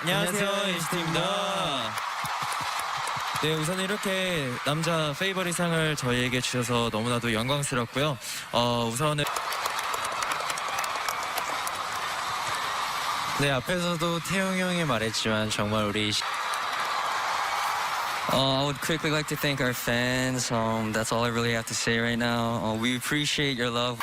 안녕하세요, NCT입니다. 네, 우선 이렇게 남자 페이버릿상을 저희에게 주셔서 너무나도 영광스럽고요. 어, 우선은 네 앞에서도 태용 형이 말했지만 정말 우리 Uh, I would quickly like to thank our fans. Um, that's all I really have to say right now. Uh, we appreciate your love.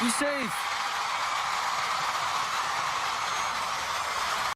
Be safe